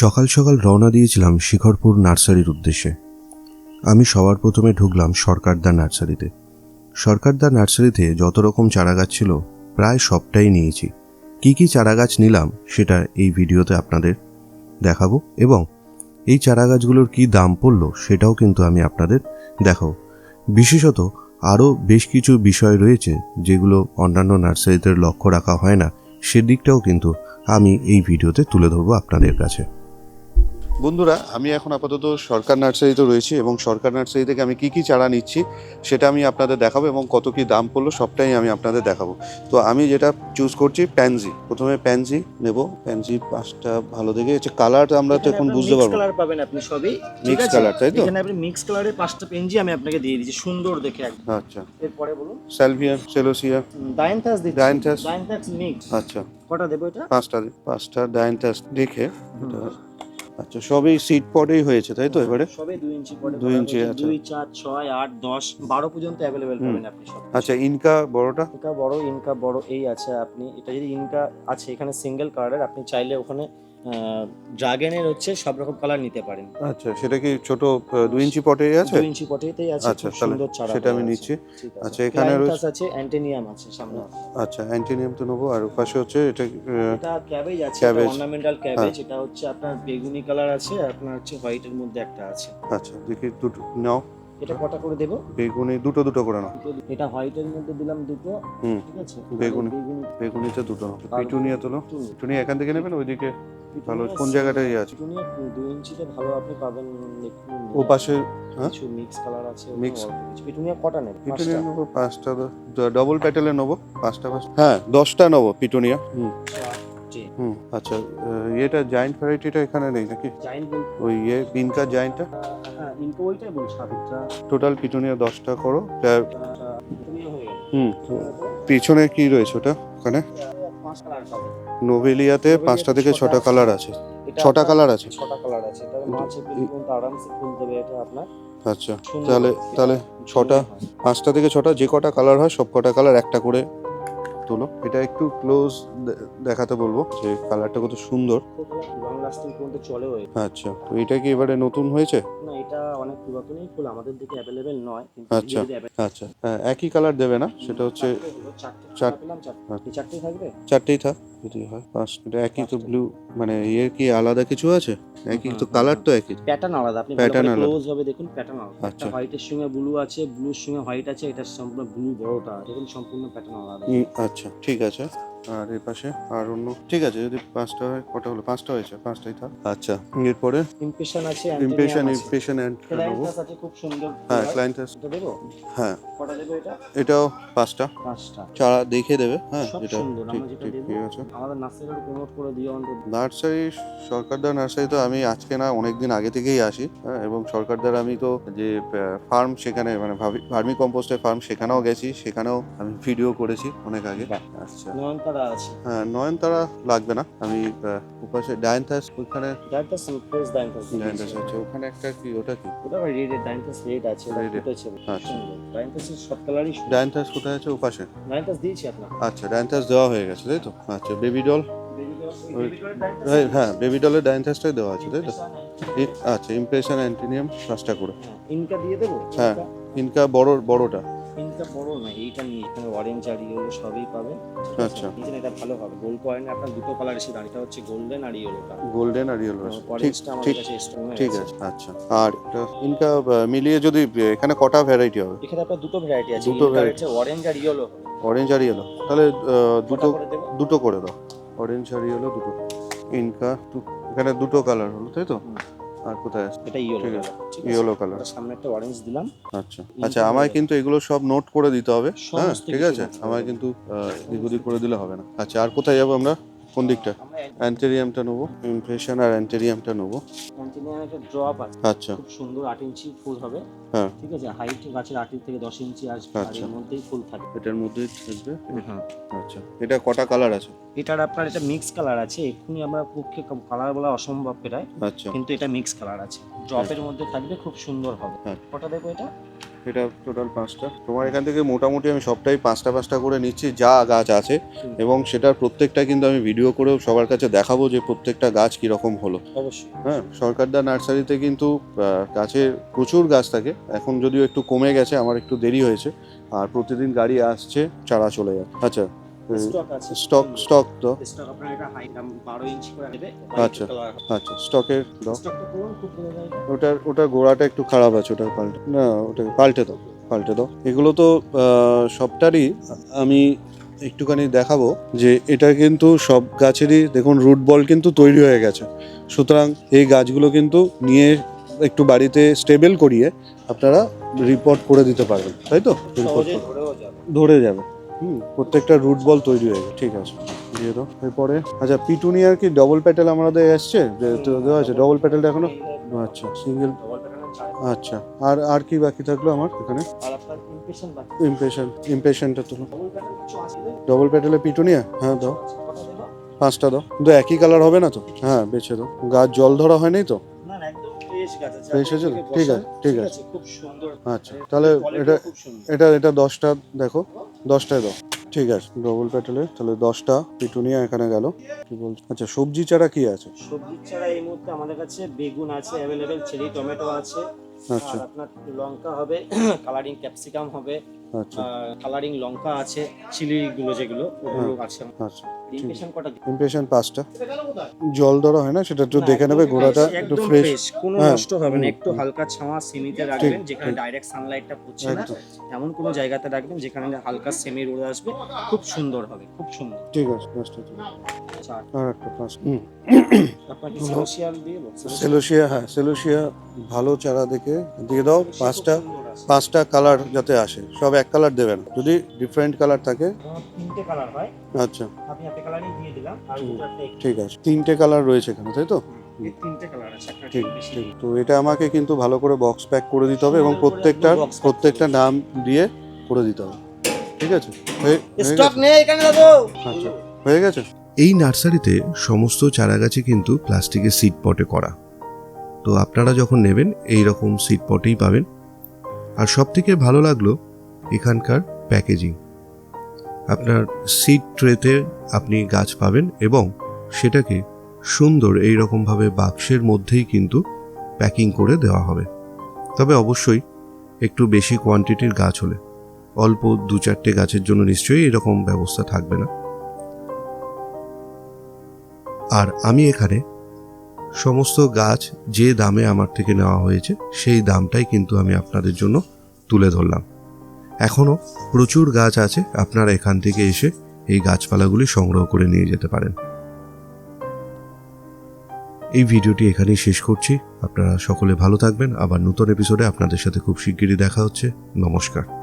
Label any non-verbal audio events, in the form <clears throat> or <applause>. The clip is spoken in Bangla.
সকাল সকাল রওনা দিয়েছিলাম শিখরপুর নার্সারির উদ্দেশ্যে। আমি সবার প্রথমে ঢুকলাম সরকারদা নার্সারিতে। সরকারদা নার্সারিতে যত রকম চারাগাছ ছিল, প্রায় সবটাই নিয়েছি। কি কি চারাগাছ নিলাম, সেটা এই ভিডিওতে আপনাদের দেখাবো এবং এই চারাগাছগুলোর কি দাম পড়ল, সেটাও কিন্তু আমি আপনাদের দেখাবো। বিশেষত আরও বেশ কিছু বিষয় রয়েছে, যেগুলো অন্যান্য নার্সারিতে লক্ষ্য রাখা হয় না সেদিকটাও কিন্তু আমি এই ভিডিওতে তুলে ধরবো আপনাদের কাছে। বন্ধুরা আমি এখন আপাতত সরকার নার্সারিতে রয়েছি এবং সরকার নার্সারি থেকে আমি কি কি চারা নিচ্ছি সেটা আমি আপনাদের দেখাবো এবং কত কি দাম পড়ল সবটাই আমি আপনাদের দেখাবো। তো আমি যেটা চুজ করছি প্যানজি প্রথমে প্যানজি নেব। প্যানজি পাঁচটা ভালো দেখে হচ্ছে কালার আমরা তো এখন বুঝতে পারব। কালার পাবেন আপনি সবই আছে? colour, তাই তো? এখানে আপনি মিক্স কালারের পাঁচটা পেনজি আমি আপনাকে দিয়ে দিচ্ছি সুন্দর দেখে একদম। আচ্ছা। এরপরে বলুন। স্যালভিয়া সেলোসিয়া ডাইনথাস দিচ্ছি। Dianthus? ডাইনথাস মিক্স আচ্ছা। কটা দেবো এটা? পাঁচটা পাঁচটা ডাইনটাস দেখে আচ্ছা সবই সিট পটেই হয়েছে তাই তো এবারে সবই দুই ইঞ্চি পরে দুই ইঞ্চি, হয়েছে। আচ্ছা। দুই চার ছয় আট দশ বারো পর্যন্ত অ্যাভেলেবেল হুম। পাবেন আপনি সব আচ্ছা ইনকা বড়টা ইনকা বড় ইনকা বড় এই আছে আপনি এটা যদি ইনকা আছে এখানে সিঙ্গেল কার্ডের আপনি চাইলে ওখানে ড্রাগনের হচ্ছে সব রকম কালার নিতে পারেন। আচ্ছা সেটা কি ছোট আহ, দুই ইঞ্চি পটেই আছে? দুই ইঞ্চি পটেতেই আছে আচ্ছা, খুব সুন্দর চারা সেটা আমি নিচ্ছি। আচ্ছা, এখানে আছে অ্যান্টেনিয়াম আছে সামনে। আচ্ছা অ্যান্টিনিয়াম তো নেব আর পাশে হচ্ছে এটা এটা ক্যাবেজ আছে। অর্নামেন্টাল ক্যাবেজ এটা হচ্ছে আপনার বেগুনি কালার আছে আপনার হচ্ছে হোয়াইটের মধ্যে একটা আছে। আচ্ছা দেখি দুটো নাও। এটা কটা করে দেবো? বেগুনি দুটো দুটো করে নাও। এটা হোয়াইটের মধ্যে দিলাম দুটো হুম। ঠিক আছে? বেগুনি। বেগুনিতে দুটো নাও। পিটুনিয়া তোলো পিটুনিয়া এখান থেকে নেবেন? ওইদিকে ভালো কোন জায়গাটায় আছে? পিটুনিয়া দুই ইঞ্চিতে ভালো আপনি পাবেন ও পাশে হ্যাঁ? কিছু মিক্স কালার আছে। Mix পিটুনিয়া কটা নেবে পিটুনিয়া নেব পাঁচটা ডবল প্যাটেলে নেব পাঁচটা পাঁচটা হ্যাঁ দশটা নেব পিটুনিয়া হুম। হুম আচ্ছা এটা জায়েন্ট ভ্যারাইটিটা এখানে নেই নাকি? জাইন্ট ওই ইয়ে বিনকা জায়েন্টটা হ্যাঁ ইনকো ওইটাই বলছি সাতটা। টোটাল পিটুনিয়া দশটা করো হুম পিছনে কি রয়েছে ওটা ওখানে? নোভেলিয়াতে পাঁচটা থেকে ছটা কালার আছে। ছটা কালার আছে? ছটা কালার আছে। এটা মার্চ এপ্রিল পর্যন্ত আরামসে ফুল দেবে এটা আপনার। আচ্ছা তাহলে তাহলে ছটা পাঁচটা থেকে ছটা যে কটা কালার হয় সব কটা কালার একটা করে তোলো। এটা একটু ক্লোজ দেখাতে বলব যে কালারটা কত সুন্দর। লং লাস্টিং পর্যন্ত চলেও আচ্ছা তো এটা কি এবারে নতুন হয়েছে? না এটা অনেক পুরাতনই ফুল আমাদের দিকে অ্যাভেলেবেল নয় আচ্ছা। আচ্ছা। হ্যাঁ, একই কালার দেবে না সেটা হচ্ছে চারটে আচ্ছা। থাকবে? চারটেই থাক। যদি হয়। পাঁচটা একই তো ব্লু মানে ইয়ে কি আলাদা কিছু আছে? একই তো কালার তো একই? প্যাটার্ন আলাদা আপনি প্যাটার্ন আলাদা। ক্লোজ হবে দেখুন প্যাটার্ন আলাদা। আচ্ছা। হোয়াইটের সঙ্গে ব্লু আছে ব্লুর সঙ্গে হোয়াইট আছে এটা সম্পূর্ণ ব্লু বড়টা দেখুন সম্পূর্ণ প্যাটার্ন আলাদা। আচ্ছা ঠিক আছে। আর এর পাশে আর অন্য ঠিক আছে যদি পাঁচটা হয় কটা হলো? পাঁচটা হয়েছে পাঁচটাই থাক। আচ্ছা এরপরে? ইমপ্রেশন আছে ইমপ্রেশন। ইমপ্রেশন নেব। আছে খুব সুন্দর। হ্যাঁ ক্লায়েন্ট হয়। দেবো? হ্যাঁ। কটা দেবো এটা? এটাও পাঁচটা। পাঁচটা। চারা দেখে দেবে হ্যাঁ সুন্দর, ঠিক আমরা যেটা ঠিক ঠিক আছে। আমাদের নার্সারিটা প্রমোট করে দিও অন্তত। নার্সারি সরকারদার নার্সারি তো আমি আজকে না অনেক দিন আগে থেকেই আসি হ্যাঁ, এবং সরকারদার আমি তো যে ফার্ম সেখানে মানে ভার্মি কম্পোস্টের ফার্ম সেখানেও গেছি সেখানেও আমি ভিডিও করেছি অনেক আগে। আচ্ছা। নয়নতারা আছে। হ্যাঁ নয়নতারা লাগবে না। আমি ওপাশে ডায়ান্থাস ওইখানে ডাইনটাস প্রেস ডাইনটাস ডায়ান্থাস আছে ওখানে একটা কি ওটা কি? ওটা রেড ডাইনটাস রেড আছে ওটা। ফুটেছে। আচ্ছা। ডাইনটাসের সব কালারই ডায়ান্থাস কোথায় আছে? ওপাশে ডাইনটাস দিয়েছি আপনার আচ্ছা ডায়ান্থাস দেওয়া হয়ে গেছে তাই তো? আচ্ছা বেবি ডল? হ্যাঁ, হ্যাঁ বেবি ডলের ডায়ান্থাসটাই দেওয়া আছে তাই তো? আচ্ছা ইমপ্রেশন অ্যান্টিনিয়াম পাঁচটা করে। ইনকা দিয়ে দেবো? হ্যাঁ। ইনকা বড় বড়টা। ইনকা বড় না এইটা নিয়ে। এখানে অরেঞ্জ আর ইয়েলো সবই পাবে। আচ্ছা। কিন্তু এটা ভালো হবে। গোল্ড কয়েনে আপনার দুটো কালার এসে দাঁড়িয়ে। হচ্ছে গোল্ডেন আর ইয়েলোটা গোল্ডেন আর ইয়েলো আছে। ঠিক ঠিক ঠিক আছে। আচ্ছা। আর এটা ইনকা মিলিয়ে যদি এখানে কটা ভ্যারাইটি হবে? এখানে আপনার দুটো ভ্যারাইটি আছে। দুটো। হচ্ছে অরেঞ্জ আর ইয়েলো অরেঞ্জ আর ইয়েলো তাহলে দুটো দুটো করে দাও। অরেঞ্জ আর ইয়েলো দুটো। ইনকা এখানে দুটো কালার হলো তাই তো। আর কোথায় আছে? এটা ইয়েলো কালার আছে। ইয়েলো কালার সামনে একটা অরেঞ্জ দিলাম। আচ্ছা। আচ্ছা আমায় কিন্তু এগুলো সব নোট করে দিতে হবে। হ্যাঁ ঠিক আছে? আমায় কিন্তু এগুলি করে দিলে হবে না। আচ্ছা আর কোথায় যাব আমরা? কোন দিকটা? অ্যান্টেরিয়ামটা নেব ইমপ্রেশন আর অ্যান্টেরিয়ামটা নেব। কন্টিনিউয়াম একটা ড্রপ আছে। আচ্ছা। খুব সুন্দর আট ইঞ্চি ফুল হবে। হ্যাঁ। ঠিক আছে? হাইট গাছের আট থেকে দশ ইঞ্চি আসবে আর আচ্ছা। এর মধ্যেই ফুল থাকবে এটার মধ্যেই থাকবে? হ্যাঁ। আচ্ছা। এটা কটা কালার আছে? এটার আপনার এটা মিক্স কালার আছে। এক্ষুনি আমরা পক্ষে কালার বলা অসম্ভব প্রায়। আচ্ছা। কিন্তু এটা মিক্স কালার আছে। ড্রপের মধ্যে থাকবে খুব সুন্দর হবে। হ্যাঁ। কটা দেবো এটা? এটা টোটাল পাঁচটা। তোমার এখান থেকে মোটামুটি আমি সবটাই পাঁচটা পাঁচটা করে নিচ্ছি যা গাছ আছে। এবং সেটার প্রত্যেকটা কিন্তু আমি ভিডিও করেও সবার কাছে দেখাবো যে প্রত্যেকটা গাছ কীরকম হলো। অবশ্যই। হ্যাঁ সরকারদা নার্সারিতে কিন্তু গাছের প্রচুর গাছ থাকে। এখন যদিও একটু কমে গেছে আমার একটু দেরি হয়েছে। আর প্রতিদিন গাড়ি আসছে চারা চলে যায়। আচ্ছা স্টক আছে। স্টক স্টক দাও স্টক আপনার এটা হাইট বারো ইঞ্চি করে দেবে আচ্ছা। আচ্ছা স্টকের দাও স্টকটা করুন খুব ভালো জায়গা ওটার ওটার গোড়াটা একটু খারাপ আছে ওটার পাল্টে। না ওটা পাল্টে দাও পাল্টে দাও। এগুলো তো সবটারই আমি একটুখানি দেখাবো যে এটা কিন্তু সব গাছেরই দেখুন রুট বল কিন্তু তৈরি হয়ে গেছে। সুতরাং এই গাছগুলো কিন্তু নিয়ে একটু বাড়িতে স্টেবল করিয়ে আপনারা রিপোর্ট করে দিতে পারবেন তাই তো? রিপোর্ট ধরে যাবে। হুম, প্রত্যেকটা রুট বল তৈরি হয়ে গেছে। ঠিক আছে, দিয়ে দাও। এরপরে আচ্ছা পিটুনিয়ার কি ডবল প্যাটেল আমাদের এসছে? দেওয়া আছে ডবল প্যাটেলটা এখনও? আচ্ছা সিঙ্গেল আচ্ছা আর আর কি বাকি থাকল আমার এখানে? ইমপ্রেশন ইমপ্রেশনটা তো ডবল প্যাটেলে পিটুনিয়া হ্যাঁ দাও। পাঁচটা দাও। কিন্তু একই কালার হবে না তো? হ্যাঁ বেছে দাও। গাছ জল ধরা হয়নি তো? না না একদম ফ্রেশ গাছ আছে। Fresh আছে তো? আপনি ঠিক আছে, ঠিক আছে। খুব সুন্দর। আচ্ছা তাহলে এটা এটা এটা দশটা দেখো দশটায় দাও। ঠিক আছে ডবল প্যাটেলে তাহলে দশটা পিটুনিয়া এখানে গেল। কি বলছো? আচ্ছা সবজি চারা কি আছে? সবজির ছাড়া এই মুহূর্তে আমাদের কাছে বেগুন আছে অ্যাভেলেবেল চেরি টমেটো আছে। আচ্ছা। আপনার লঙ্কা হবে <clears throat> কালারিং ক্যাপসিকাম হবে। আচ্ছা। কালারিং লঙ্কা আছে চিলি গুলো যেগুলো ওগুলো আছে। আচ্ছা। ইমপ্রেশন পাঁচটা। জল ধরা হয় না সেটা একটু দেখে নেবে গোড়াটা একটু ফ্রেশ কোনো হ্যাঁ, নষ্ট হবে না একটু হালকা ছাওয়া সেমিতে রাখবেন যেখানে ডাইরেক্ট সানলাইটটা পড়ছে না এমন কোনো জায়গাতে রাখবেন যেখানে হালকা সেমি রোদ আসবে খুব সুন্দর হবে খুব সুন্দর। ঠিক আছে পাঁচটা ঠিক আচ্ছা। আর একটা পাঁচ সেলোসিয়া হ্যাঁ সেলোসিয়া ভালো চারা দেখে দিয়ে দাও পাঁচটা পাঁচটা কালার যাতে আসে সব এক কালার দেবেন। যদি ডিফারেন্ট কালার থাকে। তিনটে কালার হয় আচ্ছা। আমি একটা কালারই দিয়ে দিলাম আর। ঠিক আছে। তিনটে কালার রয়েছে এখানে তাই তো? এই কালার আছে ঠিক ঠিক। তো এটা আমাকে কিন্তু ভালো করে বক্স প্যাক করে দিতে হবে এবং প্রত্যেকটার প্রত্যেকটা নাম দিয়ে করে দিতে হবে। ঠিক আছে? স্টক নেই এখানে দাদু। আচ্ছা। হয়ে গেছে? এই নার্সারিতে সমস্ত চারাগাছই কিন্তু প্লাস্টিকের সিড পটে করা। তো আপনারা যখন নেবেন এই রকম সিড পটেই পাবেন। আর সব থেকে ভালো লাগল এখানকার প্যাকেজিং আপনার সিড ট্রেতে আপনি গাছ পাবেন এবং সেটাকে সুন্দর এই রকমভাবে বাক্সের মধ্যেই কিন্তু প্যাকিং করে দেওয়া হবে। তবে অবশ্যই একটু বেশি কোয়ান্টিটির গাছ হলে, অল্প দু চারটে গাছের জন্য নিশ্চয়ই এরকম ব্যবস্থা থাকবে না। আর আমি এখানে সমস্ত গাছ যে দামে আমার থেকে নেওয়া হয়েছে, সেই দামটাই কিন্তু আমি আপনাদের জন্য তুলে ধরলাম। এখনও প্রচুর গাছ আছে, আপনারা এখান থেকে এসে এই গাছপালাগুলি সংগ্রহ করে নিয়ে যেতে পারেন। এই ভিডিওটি এখানেই শেষ করছি। আপনারা সকলে ভালো থাকবেন। আবার নতুন এপিসোডে আপনাদের সাথে খুব শিগগিরই দেখা হচ্ছে। নমস্কার।